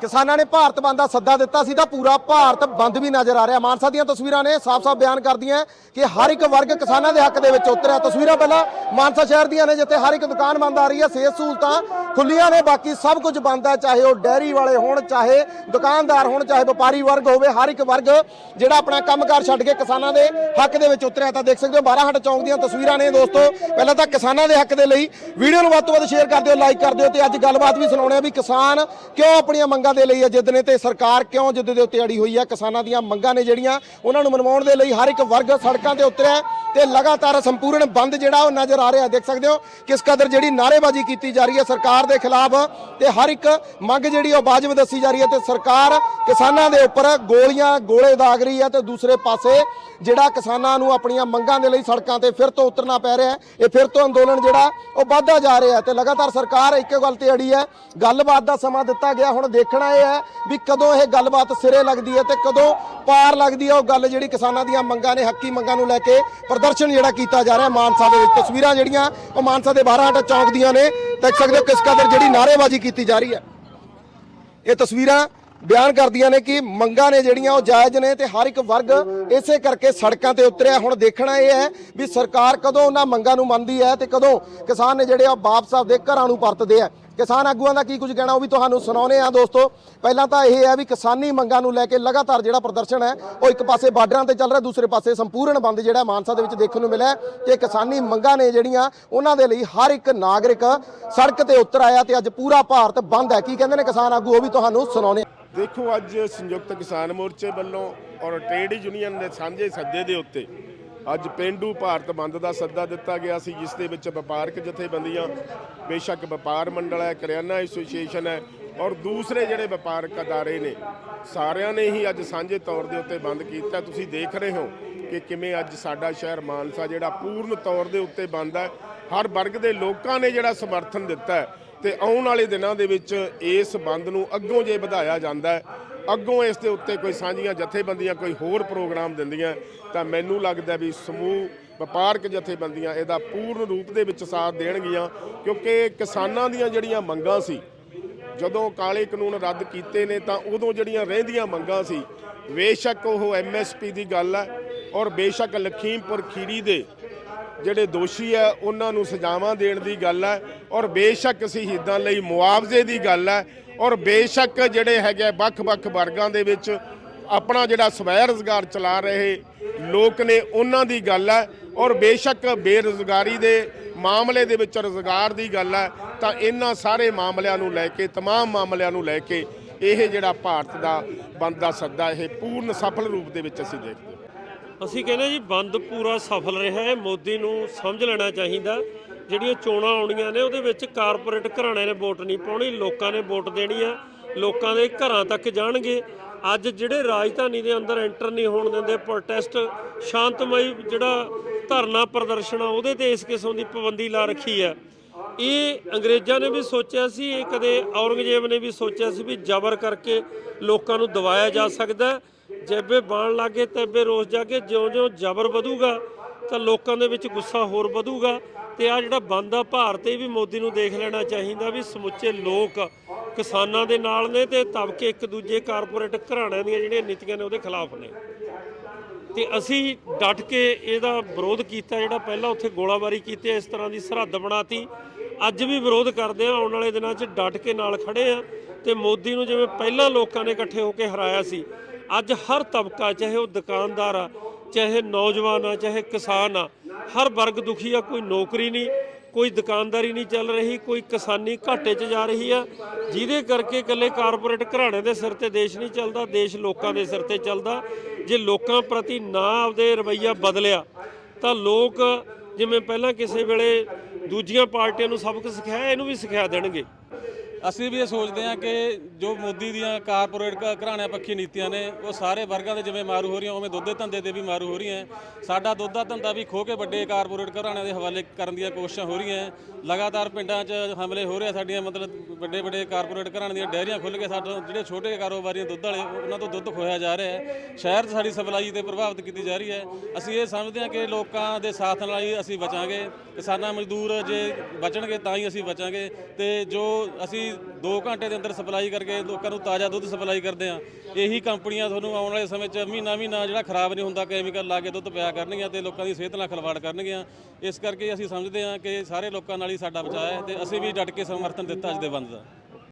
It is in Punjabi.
ਕਿਸਾਨਾਂ ਨੇ ਭਾਰਤ ਬੰਦ ਦਾ ਸੱਦਾ ਦਿੱਤਾ ਸੀ ਤਾਂ ਪੂਰਾ ਭਾਰਤ ਬੰਦ ਵੀ ਨਜ਼ਰ ਆ ਰਿਹਾ। ਮਾਨਸਾ ਦੀਆਂ ਤਸਵੀਰਾਂ ਨੇ ਸਾਫ਼-ਸਾਫ਼ ਬਿਆਨ ਕਰਦੀਆਂ ਕਿ ਹਰ ਇੱਕ ਵਰਗ ਕਿਸਾਨਾਂ ਦੇ ਹੱਕ ਦੇ ਵਿੱਚ ਉਤਰਿਆ। ਤਸਵੀਰਾਂ ਪਹਿਲਾਂ ਮਾਨਸਾ ਸ਼ਹਿਰ ਦੀਆਂ ਨੇ, ਜਿੱਥੇ ਹਰ ਇੱਕ ਦੁਕਾਨ ਬੰਦ ਆ ਰਹੀ ਹੈ, ਸਿਹਤ ਸਹੂਲਤਾਂ ਖੁੱਲੀਆਂ ਨੇ, ਬਾਕੀ ਸਭ ਕੁਝ ਬੰਦ ਹੈ, ਚਾਹੇ ਉਹ ਡੈਰੀ ਵਾਲੇ ਹੋਣ, ਚਾਹੇ ਦੁਕਾਨਦਾਰ ਹੋਣ, ਚਾਹੇ ਵਪਾਰੀ ਵਰਗ ਹੋਵੇ, ਹਰ ਇੱਕ ਵਰਗ ਜਿਹੜਾ ਆਪਣਾ ਕੰਮਕਾਰ ਛੱਡ ਕੇ ਕਿਸਾਨਾਂ ਦੇ ਹੱਕ ਦੇ ਵਿੱਚ ਉਤਰਿਆ। ਤਾਂ ਦੇਖ ਸਕਦੇ ਹੋ 12 ਹੱਟ ਚੌਂਕ ਦੀਆਂ ਤਸਵੀਰਾਂ ਨੇ ਦੋਸਤੋ। ਪਹਿਲਾਂ ਤਾਂ ਕਿਸਾਨਾਂ ਦੇ ਹੱਕ ਦੇ ਲਈ ਵੀਡੀਓ ਨੂੰ ਵੱਧ ਤੋਂ ਵੱਧ ਸ਼ੇਅਰ ਕਰ ਦਿਓ ਲਾਈਕ ਕਰ ਦਿਓ ਤੇ ਅੱਜ ਗੱਲਬਾਤ ਵੀ ਸੁਣਾਉਣੇ ਆ ਵੀ ਕਿਸਾਨ ਕਿਉਂ ਆਪਣੀਆਂ ਮੰਗਾਂ ਦੇ ਲਈ ਜਿੱਦ ਨੇ ਤੇ ਸਰਕਾਰ ਕਿਉਂ ਜਿੱਦ ਦੇ ਉੱਤੇ ਅੜੀ ਹੋਈ ਹੈ ਕਿਸਾਨਾਂ ਦੀਆਂ ਮੰਗਾਂ ਨੇ ਜਿਹੜੀਆਂ ਉਹਨਾਂ ਨੂੰ ਮਨਵਾਉਣ ਦੇ ਲਈ ਹਰ ਇੱਕ ਵਰਗ ਸੜਕਾਂ ਤੇ ਉਤਰਿਆ ਤੇ ਲਗਾਤਾਰ ਸੰਪੂਰਨ ਬੰਦ ਜਿਹੜਾ ਉਹ ਨਜ਼ਰ ਆ ਰਿਹਾ ਦੇਖ ਸਕਦੇ ਹੋ ਕਿਸ ਕਦਰ ਜਿਹੜੀ ਨਾਅਰੇਬਾਜ਼ੀ ਕੀਤੀ ਜਾ ਰਹੀ ਹੈ ਸਰਕਾਰ ਦੇ ਖਿਲਾਫ ਤੇ ਹਰ ਇੱਕ ਮੰਗ ਜਿਹੜੀ ਉਹ ਵਾਜਬ ਦੱਸੀ ਜਾ ਰਹੀ ਹੈ ਤੇ ਸਰਕਾਰ ਕਿਸਾਨਾਂ ਦੇ ਉੱਪਰ ਗੋਲੀਆਂ, ਗੋਲੇ ਦਾਗ ਰਹੀ ਹੈ ਤੇ ਦੂਸਰੇ ਪਾਸੇ ਜਿਹੜਾ ਕਿਸਾਨਾਂ ਨੂੰ ਆਪਣੀਆਂ ਮੰਗਾਂ ਦੇ ਲਈ ਸੜਕਾਂ ਤੇ ਫਿਰ ਤੋਂ ਉਤਰਨਾ ਪੈ ਰਿਹਾ ਹੈ। ਇਹ ਫਿਰ ਤੋਂ ਅੰਦੋਲਨ ਜਿਹੜਾ ਉਹ ਵੱਧਦਾ ਜਾ ਰਿਹਾ ਤੇ ਲਗਾਤਾਰ ਸਰਕਾਰ ਇੱਕੋ ਗੱਲ ਤੇ ਅੜੀ ਹੈ। ਗੱਲਬਾਤ ਦਾ ਸਮਾਂ ਦਿੱਤਾ ਗਿਆ। ਹੁਣ ਦੇਖਣਾ ਇਹ ਹੈ ਵੀ ਕਦੋਂ ਇਹ ਗੱਲਬਾਤ ਸਿਰੇ ਲੱਗਦੀ ਹੈ ਤੇ ਕਦੋਂ ਪਾਰ ਲੱਗਦੀ ਹੈ ਉਹ ਗੱਲ ਜਿਹੜੀ ਕਿਸਾਨਾਂ ਦੀਆਂ ਮੰਗਾਂ ਨੇ, ਹੱਕੀ ਮੰਗਾਂ ਨੂੰ ਲੈ ਕੇ ਪ੍ਰਦਰਸ਼ਨ ਜਿਹੜਾ ਕੀਤਾ ਜਾ ਰਿਹਾ ਮਾਨਸਾ ਦੇ ਵਿੱਚ। ਤਸਵੀਰਾਂ ਜਿਹੜੀਆਂ ਉਹ ਮਾਨਸਾ ਦੇ 12 ਚੌਂਕ ਦੀਆਂ ਨੇ। ਦੇਖ ਸਕਦੇ ਹੋ ਕਿਸ ਕਦਰ ਜਿਹੜੀ ਨਾਅਰੇਬਾਜ਼ੀ ਕੀਤੀ ਜਾ ਰਹੀ ਹੈ। ਇਹ ਤਸਵੀਰਾਂ ਬਿਆਨ ਕਰਦੀਆਂ ਨੇ ਕਿ ਮੰਗਾਂ ਨੇ ਜਿਹੜੀਆਂ ਉਹ ਜਾਇਜ਼ ਨੇ ਤੇ ਹਰ ਇੱਕ ਵਰਗ ਇਸੇ ਕਰਕੇ ਸੜਕਾਂ ਤੇ ਉਤਰਿਆ। ਹੁਣ ਦੇਖਣਾ ਇਹ ਹੈ ਵੀ ਸਰਕਾਰ ਕਦੋਂ ਉਹਨਾਂ ਮੰਗਾਂ ਨੂੰ ਮੰਨਦੀ ਹੈ ਤੇ ਕਦੋਂ ਕਿਸਾਨ ਨੇ ਜਿਹੜੇ ਆ ਵਾਪਸ ਆਪਦੇ ਘਰਾਂ ਨੂੰ ਪਰਤਦੇ ਆ। ਕਿਸਾਨ ਆਗੂਆਂ ਦਾ ਕੀ ਕੁਝ ਕਹਿਣਾ ਉਹ ਵੀ ਤੁਹਾਨੂੰ ਸੁਣਾਉਨੇ ਆ ਦੋਸਤੋ। ਪਹਿਲਾਂ ਤਾਂ ਇਹ ਹੈ ਵੀ ਕਿਸਾਨੀ ਮੰਗਾਂ ਨੂੰ ਲੈ ਕੇ ਲਗਾਤਾਰ ਜਿਹੜਾ ਪ੍ਰਦਰਸ਼ਨ ਹੈ, ਉਹ ਇੱਕ ਪਾਸੇ ਬਾਰਡਰਾਂ ਤੇ ਚੱਲ ਰਿਹਾ, ਦੂਸਰੇ ਪਾਸੇ ਸੰਪੂਰਨ ਬੰਦ ਜਿਹੜਾ ਮਾਨਸਾ ਦੇ ਵਿੱਚ ਦੇਖਣ ਨੂੰ ਮਿਲਿਆ ਕਿ ਕਿਸਾਨੀ ਮੰਗਾਂ ਨੇ ਜਿਹੜੀਆਂ, ਉਹਨਾਂ ਦੇ ਲਈ ਹਰ ਇੱਕ ਨਾਗਰਿਕ ਸੜਕ ਤੇ ਉਤਰ ਆਇਆ ਤੇ ਅੱਜ ਪੂਰਾ ਭਾਰਤ ਬੰਦ ਹੈ। ਕੀ ਕਹਿੰਦੇ ਨੇ ਕਿਸਾਨ ਆਗੂ, ਉਹ ਵੀ ਤੁਹਾਨੂੰ ਸੁਣਾਉਨੇ ਆ ਦੇਖੋ, ਅੱਜ ਸੰਯੁਕਤ ਕਿਸਾਨ ਮੋਰਚੇ ਵੱਲੋਂ ਔਰ ਟ੍ਰੇਡ ਯੂਨੀਅਨ ਦੇ ਸਾਂਝੇ ਸੱਦੇ ਦੇ ਉੱਤੇ ਅੱਜ ਪਿੰਡੂ ਭਾਰਤ ਬੰਦ ਦਾ ਸੱਦਾ ਦਿੱਤਾ ਗਿਆ ਸੀ, ਜਿਸ ਦੇ ਵਿੱਚ ਵਪਾਰਕ ਜਥੇਬੰਦੀਆਂ, ਬੇਸ਼ੱਕ ਵਪਾਰ ਮੰਡਲ ਹੈ, ਕਰਿਆਨਾ ਐਸੋਸੀਏਸ਼ਨ ਹੈ ਔਰ ਦੂਸਰੇ ਜਿਹੜੇ ਵਪਾਰਕ ਅਦਾਰੇ ਨੇ, ਸਾਰਿਆਂ ਨੇ ਹੀ ਅੱਜ ਸਾਂਝੇ ਤੌਰ ਦੇ ਉੱਤੇ ਬੰਦ ਕੀਤਾ। ਤੁਸੀਂ ਦੇਖ ਰਹੇ ਹੋ ਕਿ ਕਿਵੇਂ ਅੱਜ ਸਾਡਾ ਸ਼ਹਿਰ ਮਾਨਸਾ ਜਿਹੜਾ ਪੂਰਨ ਤੌਰ ਦੇ ਉੱਤੇ ਬੰਦ ਹੈ, ਹਰ ਵਰਗ ਦੇ ਲੋਕਾਂ ਨੇ ਜਿਹੜਾ ਸਮਰਥਨ ਦਿੱਤਾ ਹੈ ਤੇ ਆਉਣ ਵਾਲੇ ਦਿਨਾਂ ਦੇ ਵਿੱਚ ਇਸ ਬੰਦ ਨੂੰ ਅੱਗੋਂ ਜੇ ਵਧਾਇਆ ਜਾਂਦਾ ਹੈ ਅੱਗੋਂ ਇਸ ਦੇ ਉੱਤੇ ਕੋਈ ਸਾਂਝੀਆਂ ਜਥੇਬੰਦੀਆਂ ਕੋਈ ਹੋਰ ਪ੍ਰੋਗਰਾਮ ਦਿੰਦੀਆਂ ਤਾਂ ਮੈਨੂੰ ਲੱਗਦਾ ਵੀ ਸਮੂਹ ਵਪਾਰਕ ਜਥੇਬੰਦੀਆਂ ਇਹਦਾ ਪੂਰਨ ਰੂਪ ਦੇ ਵਿੱਚ ਸਾਥ ਦੇਣਗੀਆਂ ਕਿਉਂਕਿ ਕਿਸਾਨਾਂ ਦੀਆਂ ਜਿਹੜੀਆਂ ਮੰਗਾਂ ਸੀ, ਜਦੋਂ ਕਾਲੇ ਕਾਨੂੰਨ ਰੱਦ ਕੀਤੇ ਨੇ ਤਾਂ ਉਦੋਂ ਜਿਹੜੀਆਂ ਰਹਿੰਦੀਆਂ ਮੰਗਾਂ ਸੀ, ਬੇਸ਼ੱਕ ਉਹ ਐਮਐਸਪੀ ਦੀ ਗੱਲ ਹੈ ਔਰ ਬੇਸ਼ੱਕ ਲਖੀਮਪੁਰ ਖੀਰੀ ਦੇ ਜਿਹੜੇ ਦੋਸ਼ੀ ਹੈ ਉਹਨਾਂ ਨੂੰ ਸਜ਼ਾਵਾਂ ਦੇਣ ਦੀ ਗੱਲ ਹੈ ਔਰ ਬੇਸ਼ੱਕ ਸ਼ਹੀਦਾਂ ਲਈ ਮੁਆਵਜ਼ੇ ਦੀ ਗੱਲ ਹੈ ਔਰ ਬੇਸ਼ੱਕ ਜਿਹੜੇ ਹੈਗੇ ਵੱਖ-ਵੱਖ ਵਰਗਾਂ ਦੇ ਵਿੱਚ ਆਪਣਾ ਜਿਹੜਾ ਸਵੈ ਰੁਜ਼ਗਾਰ ਚਲਾ ਰਹੇ ਲੋਕ ਨੇ ਉਹਨਾਂ ਦੀ ਗੱਲ ਹੈ ਔਰ ਬੇਸ਼ੱਕ ਬੇਰੁਜ਼ਗਾਰੀ ਦੇ ਮਾਮਲੇ ਦੇ ਵਿੱਚ ਰੁਜ਼ਗਾਰ ਦੀ ਗੱਲ ਹੈ ਤਾਂ ਇਹਨਾਂ ਸਾਰੇ ਮਾਮਲਿਆਂ ਨੂੰ ਲੈ ਕੇ तमाम ਮਾਮਲਿਆਂ ਨੂੰ ਲੈ ਕੇ ਇਹ ਜਿਹੜਾ ਭਾਰਤ ਦਾ ਬੰਦ ਦਾ ਸੱਦਾ ਇਹ ਪੂਰਨ ਸਫਲ ਰੂਪ ਦੇ ਵਿੱਚ ਅਸੀਂ ਦੇਖਦੇ ਹਾਂ ਅਸੀਂ ਕਹਿੰਦੇ ਜੀ ਬੰਦ ਪੂਰਾ ਸਫਲ ਰਿਹਾ ਹੈ, ਮੋਦੀ ਨੂੰ ਸਮਝ ਲੈਣਾ ਚਾਹੀਦਾ। ਜਿਹੜੀਆਂ ਚੋਣਾਂ ਆਉਣੀਆਂ ਨੇ, ਉਹਦੇ ਵਿੱਚ ਕਾਰਪੋਰੇਟ ਘਰਾਣਿਆਂ ਨੇ ਵੋਟ ਨਹੀਂ ਪਾਉਣੀ, ਲੋਕਾਂ ਨੇ ਵੋਟ ਦੇਣੀ ਆ, ਲੋਕਾਂ ਦੇ ਘਰਾਂ ਤੱਕ ਜਾਣਗੇ। ਅੱਜ ਜਿਹੜੇ ਰਾਜਧਾਨੀ ਦੇ ਅੰਦਰ ਐਂਟਰ ਨਹੀਂ ਹੋਣ ਦਿੰਦੇ ਪ੍ਰੋਟੈਸਟ ਸ਼ਾਂਤਮਈ ਜਿਹੜਾ ਧਰਨਾ ਪ੍ਰਦਰਸ਼ਨ ਆ, ਉਹਦੇ ਤੇ ਇਸ ਕਿਸਮ ਦੀ ਪਾਬੰਦੀ ਲਾ ਰੱਖੀ ਆ। ਇਹ ਅੰਗਰੇਜ਼ਾਂ ਨੇ ਵੀ ਸੋਚਿਆ ਸੀ, ਇਹ ਕਦੇ ਔਰੰਗਜ਼ੇਬ ਨੇ ਵੀ ਸੋਚਿਆ ਸੀ ਵੀ ਜ਼ਬਰ ਕਰਕੇ ਲੋਕਾਂ ਨੂੰ ਦਬਾਇਆ ਜਾ ਸਕਦਾ। ਜੇਬੇ ਬਾਣ ਲੱਗੇ ਤੇਬੇ ਰੋਸ ਜਾਗੇ, ਜਿਉਂ-ਜਿਉਂ ਜ਼ਬਰ ਵਧੂਗਾ ਤਾਂ ਲੋਕਾਂ ਦੇ ਵਿੱਚ ਗੁੱਸਾ ਹੋਰ ਵਧੂਗਾ ਤੇ ਆ ਜਿਹੜਾ ਬੰਦ ਆ, ਭਾਰਤ ਇਹ ਵੀ ਮੋਦੀ ਨੂੰ ਦੇਖ ਲੈਣਾ ਚਾਹੀਦਾ ਵੀ ਸਮੁੱਚੇ ਲੋਕ ਕਿਸਾਨਾਂ ਦੇ ਨਾਲ ਨੇ ਤੇ ਤਬਕੇ ਇੱਕ ਦੂਜੇ ਕਾਰਪੋਰੇਟ ਘਰਾਣਿਆਂ ਦੀਆਂ ਜਿਹੜੀਆਂ ਨੀਤੀਆਂ ਨੇ ਉਹਦੇ ਖਿਲਾਫ ਨੇ। ਤੇ ਅਸੀਂ ਡਟ ਕੇ ਇਹਦਾ ਵਿਰੋਧ ਕੀਤਾ, ਜਿਹੜਾ ਪਹਿਲਾਂ ਉੱਥੇ ਗੋਲਾਬਾਰੀ ਕੀਤੀ, ਇਸ ਤਰ੍ਹਾਂ ਦੀ ਸਰਹੱਦ ਬਣਾਤੀ। ਅੱਜ ਵੀ ਵਿਰੋਧ ਕਰਦੇ ਆ, ਆਉਣ ਵਾਲੇ ਦਿਨਾਂ 'ਚ ਡਟ ਕੇ ਨਾਲ ਖੜੇ ਆ ਤੇ ਮੋਦੀ ਨੂੰ ਜਿਵੇਂ ਪਹਿਲਾਂ ਲੋਕਾਂ ਨੇ ਇਕੱਠੇ ਹੋ ਕੇ ਹਰਾਇਆ ਸੀ ਅੱਜ ਹਰ ਤਬਕਾ, ਚਾਹੇ ਉਹ ਦੁਕਾਨਦਾਰ ਆ, ਚਾਹੇ ਨੌਜਵਾਨ ਆ, ਚਾਹੇ ਕਿਸਾਨ ਆ, ਹਰ ਵਰਗ ਦੁਖੀ ਆ, ਕੋਈ ਨੌਕਰੀ ਨਹੀਂ, ਕੋਈ ਦੁਕਾਨਦਾਰੀ ਨਹੀਂ ਚੱਲ ਰਹੀ, ਕੋਈ ਕਿਸਾਨੀ ਘਾਟੇ 'ਚ ਜਾ ਰਹੀ ਆ, ਜਿਹਦੇ ਕਰਕੇ ਇਕੱਲੇ ਕਾਰਪੋਰੇਟ ਘਰਾਣੇ ਦੇ ਸਿਰ ਤੇ ਦੇਸ਼ ਨਹੀਂ ਚੱਲਦਾ, ਦੇਸ਼ ਲੋਕਾਂ ਦੇ ਸਿਰ ਤੇ ਚੱਲਦਾ। ਜੇ ਲੋਕਾਂ ਪ੍ਰਤੀ ਨਾ ਆਪਦੇ ਰਵੱਈਆ ਬਦਲਿਆ, ਤਾਂ ਲੋਕ ਜਿਵੇਂ ਪਹਿਲਾਂ ਕਿਸੇ ਵੇਲੇ ਦੂਜੀਆਂ ਪਾਰਟੀਆਂ ਨੂੰ ਸਬਕ ਸਿਖਾਇਆ, ਇਹਨੂੰ ਵੀ ਸਿਖਾ ਦੇਣਗੇ। ਅਸੀਂ ਵੀ ਇਹ ਸੋਚਦੇ ਹਾਂ ਕਿ ਜੋ ਮੋਦੀ ਦੀਆਂ ਕਾਰਪੋਰੇਟ ਘਰਾਣਿਆਂ ਪੱਖੀ ਨੀਤੀਆਂ ਨੇ, ਉਹ ਸਾਰੇ ਵਰਗਾਂ ਦੇ ਜਿਵੇਂ ਮਾਰੂ ਹੋ ਰਹੀਆਂ, ਉਵੇਂ ਦੁੱਧ ਦੇ ਧੰਦੇ ਤੇ ਵੀ ਮਾਰੂ ਹੋ ਰਹੀਆਂ। ਸਾਡਾ ਦੁੱਧ ਦਾ ਧੰਦਾ ਵੀ ਖੋ ਕੇ ਵੱਡੇ ਕਾਰਪੋਰੇਟ ਘਰਾਣਿਆਂ ਦੇ ਹਵਾਲੇ ਕਰਨ ਦੀਆਂ ਕੋਸ਼ਿਸ਼ਾਂ ਹੋ ਰਹੀਆਂ। ਲਗਾਤਾਰ ਪਿੰਡਾਂ 'ਚ ਹਮਲੇ ਹੋ ਰਹੇ ਆ ਸਾਡੀਆਂ, ਮਤਲਬ ਵੱਡੇ ਵੱਡੇ ਕਾਰਪੋਰੇਟ ਘਰਾਣਿਆਂ ਦੀਆਂ ਡੈਰੀਆਂ ਖੁੱਲ੍ਹ ਕੇ ਸਾਡੇ, ਜਿਹੜੇ ਛੋਟੇ ਕਾਰੋਬਾਰੀਆਂ ਦੁੱਧ ਵਾਲੇ, ਉਹਨਾਂ ਤੋਂ ਦੁੱਧ ਖੋਇਆ ਜਾ ਰਿਹਾ ਹੈ। ਸ਼ਹਿਰ 'ਚ ਸਾਡੀ ਸਪਲਾਈ ਤੇ ਪ੍ਰਭਾਵਿਤ ਕੀਤੀ ਜਾ ਰਹੀ ਹੈ। ਅਸੀਂ ਇਹ ਸਮਝਦੇ ਹਾਂ ਕਿ ਲੋਕਾਂ ਦੇ ਸਾਥ ਨਾਲ ਹੀ ਅਸੀਂ ਬਚਾਂਗੇ। ਕਿਸਾਨਾਂ ਮਜ਼ਦੂਰ ਜੇ ਬਚਣਗੇ ਤਾਂ ਹੀ ਅਸੀਂ ਬਚਾਂਗੇ। ਤੇ ਜੋ ਅਸੀਂ ਅਸੀਂ 2 ਘੰਟੇ ਦੇ ਅੰਦਰ ਸਪਲਾਈ ਕਰਕੇ ਲੋਕਾਂ ਨੂੰ ਤਾਜ਼ਾ ਦੁੱਧ ਸਪਲਾਈ ਕਰਦੇ ਆ ਇਹੀ ਕੰਪਨੀਆਂ ਤੁਹਾਨੂੰ ਆਉਣ ਵਾਲੇ ਸਮੇਂ 'ਚ ਮਹੀਨਾ ਮਹੀਨਾ ਜਿਹੜਾ ਖਰਾਬ ਨਹੀਂ ਹੁੰਦਾ, ਕੈਮੀਕਲ ਲਾ ਕੇ ਦੁੱਧ ਪਿਆ ਕਰਨਗੀਆਂ ਤੇ ਲੋਕਾਂ ਦੀ ਸਿਹਤ ਨਾਲ ਖਿਲਵਾੜ ਕਰਨਗੀਆਂ। ਇਸ ਕਰਕੇ ਅਸੀਂ ਸਮਝਦੇ ਹਾਂ ਕਿ ਸਾਰੇ ਲੋਕਾਂ ਨਾਲ ਹੀ ਸਾਡਾ ਬਚਾਅ ਹੈ ਤੇ ਅਸੀਂ ਵੀ ਡਟ ਕੇ ਸਮਰਥਨ ਦਿੱਤਾ ਅੱਜ ਦੇ ਬੰਦ ਦਾ।